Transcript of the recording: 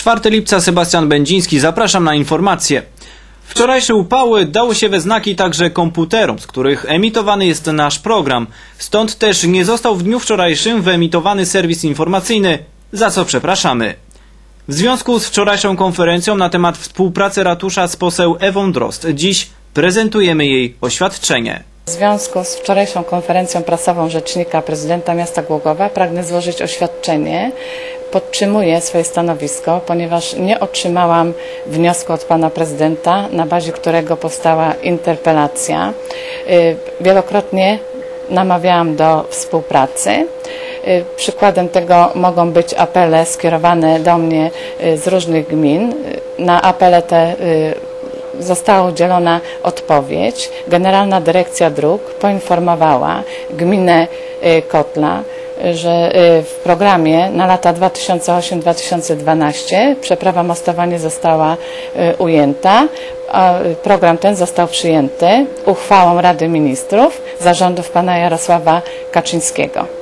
4 lipca Sebastian Będziński, zapraszam na informacje. Wczorajsze upały dały się we znaki także komputerom, z których emitowany jest nasz program. Stąd też nie został w dniu wczorajszym wyemitowany serwis informacyjny, za co przepraszamy. W związku z wczorajszą konferencją na temat współpracy ratusza z poseł Ewą Drost, dziś prezentujemy jej oświadczenie. W związku z wczorajszą konferencją prasową Rzecznika Prezydenta Miasta Głogowa pragnę złożyć oświadczenie. Podtrzymuję swoje stanowisko, ponieważ nie otrzymałam wniosku od pana prezydenta, na bazie którego powstała interpelacja. Y, Wielokrotnie namawiałam do współpracy. Y, Przykładem tego mogą być apele skierowane do mnie y, z różnych gmin. Na apele te została udzielona odpowiedź. Generalna Dyrekcja Dróg poinformowała gminę y, Kotla, że y, w programie na lata 2008-2012 przeprawa mostowa nie została y, ujęta. Program ten został przyjęty uchwałą Rady Ministrów zarządów pana Jarosława Kaczyńskiego.